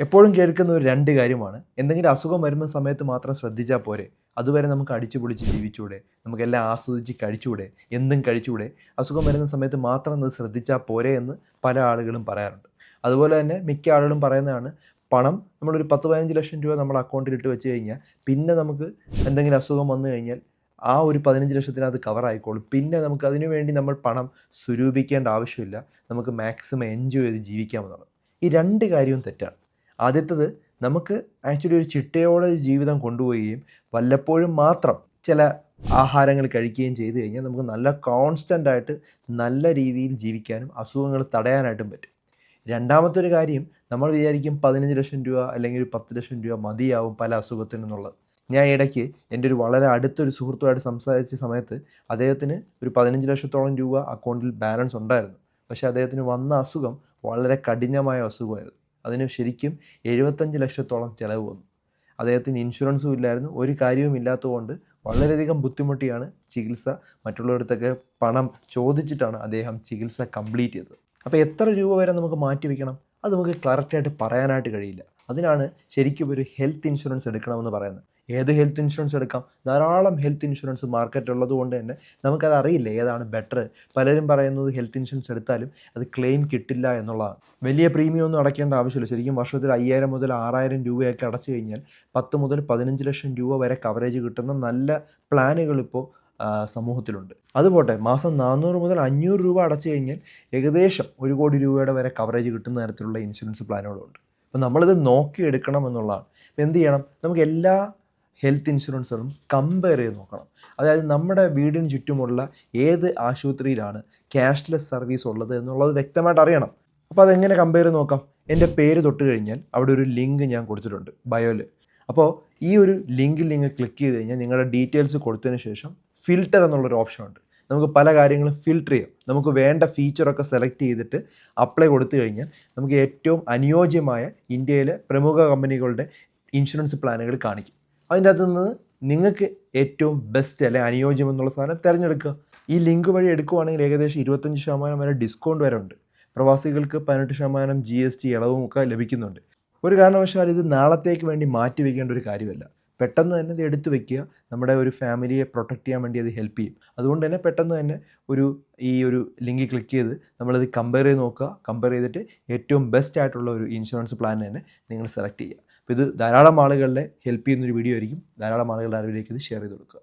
എപ്പോഴും കേൾക്കുന്ന ഒരു രണ്ട് കാര്യമാണ്. എന്തെങ്കിലും അസുഖം വരുന്ന സമയത്ത് മാത്രം ശ്രദ്ധിച്ചാൽ പോരെ. അതുവരെ നമുക്ക് അടിച്ചു പൊളിച്ച് ജീവിച്ചൂടെ. നമുക്കെല്ലാം ആസ്വദിച്ച് കഴിച്ചൂടെ. എന്തും കഴിച്ചൂടെ. അസുഖം വരുന്ന സമയത്ത് മാത്രം അത് ശ്രദ്ധിച്ചാൽ പോരെ എന്ന് പല ആളുകളും പറയാറുണ്ട്. അതുപോലെ തന്നെ മിക്ക ആളുകളും പറയുന്നതാണ് പണം നമ്മളൊരു പത്ത് പതിനഞ്ച് ലക്ഷം രൂപ നമ്മുടെ അക്കൗണ്ടിൽ ഇട്ട് വെച്ച് കഴിഞ്ഞാൽ പിന്നെ നമുക്ക് എന്തെങ്കിലും അസുഖം വന്നു കഴിഞ്ഞാൽ ആ ഒരു പതിനഞ്ച് ലക്ഷത്തിനകത്ത് കവർ ആയിക്കോളും. പിന്നെ നമുക്ക് അതിനു വേണ്ടി നമ്മൾ പണം സ്വരൂപിക്കേണ്ട ആവശ്യമില്ല. നമുക്ക് മാക്സിമം എൻജോയ് ചെയ്ത് ജീവിക്കാമെന്നാണ് ഈ രണ്ട് കാര്യവും തെറ്റാണ്. ആദ്യത്തത് നമുക്ക് ആക്ച്വലി ഒരു ചിട്ടയോടെ ജീവിതം കൊണ്ടുപോവുകയും വല്ലപ്പോഴും മാത്രം ചില ആഹാരങ്ങൾ കഴിക്കുകയും ചെയ്തു കഴിഞ്ഞാൽ നമുക്ക് നല്ല കോൺസ്റ്റന്റ് ആയിട്ട് നല്ല രീതിയിൽ ജീവിക്കാനും അസുഖങ്ങൾ തടയാനായിട്ടും പറ്റും. രണ്ടാമത്തെ ഒരു കാര്യം നമ്മൾ വിചാരിക്കും പതിനഞ്ച് ലക്ഷം രൂപ അല്ലെങ്കിൽ ഒരു പത്ത് ലക്ഷം രൂപ മതിയാവും പല അസുഖത്തിനെന്നുള്ളത് ഞാൻ ഇടയ്ക്ക് എന്റെ ഒരു വളരെ അടുത്തൊരു സുഹൃത്തുമായിട്ട് സംസാരിച്ച സമയത്ത് അദ്ദേഹത്തിന് ഒരു പതിനഞ്ച് ലക്ഷത്തോളം രൂപ അക്കൗണ്ടിൽ ബാലൻസ് ഉണ്ടായിരുന്നു. പക്ഷേ അദ്ദേഹത്തിന് വന്ന അസുഖം വളരെ കഠിനമായ അസുഖമായിരുന്നു. അതിന് ശരിക്കും എഴുപത്തഞ്ച് ലക്ഷത്തോളം ചിലവ് വന്നു. അദ്ദേഹത്തിന് ഇൻഷുറൻസും ഇല്ലായിരുന്നു. ഒരു കാര്യവും ഇല്ലാത്തതുകൊണ്ട് വളരെയധികം ബുദ്ധിമുട്ടിയാണ് ചികിത്സ. മറ്റുള്ളവരടുത്തൊക്കെ പണം ചോദിച്ചിട്ടാണ് അദ്ദേഹം ചികിത്സ കംപ്ലീറ്റ് ചെയ്തത്. അപ്പോൾ എത്ര രൂപ വരെ നമുക്ക് മാറ്റി വയ്ക്കണം അത് നമുക്ക് കറക്റ്റായിട്ട് പറയാനായിട്ട് കഴിയില്ല. അതിനാണ് ശരിക്കും ഒരു ഹെൽത്ത് ഇൻഷുറൻസ് എടുക്കണമെന്ന് പറയുന്നത്. ഏത് ഹെൽത്ത് ഇൻഷുറൻസ് എടുക്കാം? ധാരാളം ഹെൽത്ത് ഇൻഷുറൻസ് മാർക്കറ്റ് ഉള്ളത് കൊണ്ട് തന്നെ നമുക്കത് അറിയില്ല ഏതാണ് ബെറ്റർ പലരും പറയുന്നത് ഹെൽത്ത് ഇൻഷുറൻസ് എടുത്താലും അത് ക്ലെയിം കിട്ടില്ല എന്നുള്ളതാണ് വലിയ പ്രീമിയം ഒന്നും അടയ്ക്കേണ്ട ആവശ്യമില്ല. ശരിക്കും വർഷത്തിൽ അയ്യായിരം മുതൽ ആറായിരം രൂപയൊക്കെ അടച്ചു കഴിഞ്ഞാൽ പത്ത് മുതൽ പതിനഞ്ച് ലക്ഷം രൂപ വരെ കവറേജ് കിട്ടുന്ന നല്ല പ്ലാനുകൾ ഇപ്പോൾ സമൂഹത്തിലുണ്ട്. അതുപോട്ടെ മാസം നാനൂറ് മുതൽ അഞ്ഞൂറ് രൂപ അടച്ചു കഴിഞ്ഞാൽ ഏകദേശം ഒരു കോടി രൂപയുടെ വരെ കവറേജ് കിട്ടുന്ന തരത്തിലുള്ള ഇൻഷുറൻസ് പ്ലാനുകളുണ്ട് അപ്പോൾ നമ്മളിത് നോക്കിയെടുക്കണം എന്നുള്ളതാണ്. അപ്പോൾ എന്ത് ചെയ്യണം? നമുക്ക് എല്ലാ ഹെൽത്ത് ഇൻഷുറൻസുകളും കമ്പയർ ചെയ്ത് നോക്കണം. അതായത് നമ്മുടെ വീടിന് ചുറ്റുമുള്ള ഏത് ആശുപത്രിയിലാണ് ക്യാഷ്ലെസ് സർവീസ് ഉള്ളത് എന്നുള്ളത് വ്യക്തമായിട്ട് അറിയണം. അപ്പോൾ അതെങ്ങനെ കമ്പയർ ചെയ്ത് നോക്കാം? എന്റെ പേര് തൊട്ട് കഴിഞ്ഞാൽ അവിടെ ഒരു ലിങ്ക് ഞാൻ കൊടുത്തിട്ടുണ്ട് ബയോയിൽ അപ്പോൾ ഈ ഒരു ലിങ്കിൽ നിങ്ങൾ ക്ലിക്ക് ചെയ്ത് കഴിഞ്ഞാൽ നിങ്ങളുടെ ഡീറ്റെയിൽസ് കൊടുത്തതിന് ശേഷം ഫിൽറ്റർ എന്നുള്ളൊരു ഓപ്ഷൻ ഉണ്ട്. നമുക്ക് പല കാര്യങ്ങളും ഫിൽറ്റർ ചെയ്യാം. നമുക്ക് വേണ്ട ഫീച്ചറൊക്കെ സെലക്ട് ചെയ്തിട്ട് അപ്ലൈ കൊടുത്തു കഴിഞ്ഞാൽ നമുക്ക് ഏറ്റവും അനുയോജ്യമായ ഇന്ത്യയിലെ പ്രമുഖ കമ്പനികളുടെ ഇൻഷുറൻസ് പ്ലാനുകൾ കാണിക്കും. അതിന്റെ അകത്തു നിന്ന് നിങ്ങൾക്ക് ഏറ്റവും ബെസ്റ്റ് അല്ലെ അനുയോജ്യം എന്നുള്ള സാധനം തിരഞ്ഞെടുക്കുക. ഈ ലിങ്ക് വഴി എടുക്കുവാണെങ്കിൽ ഏകദേശം ഇരുപത്തഞ്ച് ശതമാനം വരെ ഡിസ്കൗണ്ട് വരെ ഉണ്ട്. പ്രവാസികൾക്ക് പതിനെട്ട് ശതമാനം ജി എസ് ടി ഇളവും ഒക്കെ ലഭിക്കുന്നുണ്ട്. ഒരു കാരണവശാൽ ഇത് നാളത്തേക്ക് വേണ്ടി മാറ്റി വയ്ക്കേണ്ട ഒരു കാര്യമല്ല. പെട്ടെന്ന് തന്നെ ഇത് എടുത്തു വെക്കുക. നമ്മുടെ ഒരു ഫാമിലിയെ പ്രൊട്ടക്റ്റ് ചെയ്യാൻ വേണ്ടി അത് ഹെൽപ്പ് ചെയ്യും. അതുകൊണ്ട് തന്നെ പെട്ടെന്ന് തന്നെ ഒരു ഈ ഒരു ലിങ്ക് ക്ലിക്ക് ചെയ്ത് നമ്മളത് കമ്പയർ ചെയ്ത് നോക്കുക. കമ്പയർ ചെയ്തിട്ട് ഏറ്റവും ബെസ്റ്റ് ആയിട്ടുള്ള ഒരു ഇൻഷുറൻസ് പ്ലാൻ തന്നെ നിങ്ങൾ സെലക്ട് ചെയ്യുക. അപ്പോൾ ഇത് ധാരാളം ആളുകളെ ഹെൽപ്പ് ചെയ്യുന്നൊരു വീഡിയോ ആയിരിക്കും. ധാരാളം ആളുകളുടെ അറിവിലേക്ക് ഇത് ഷെയർ ചെയ്ത് കൊടുക്കുക.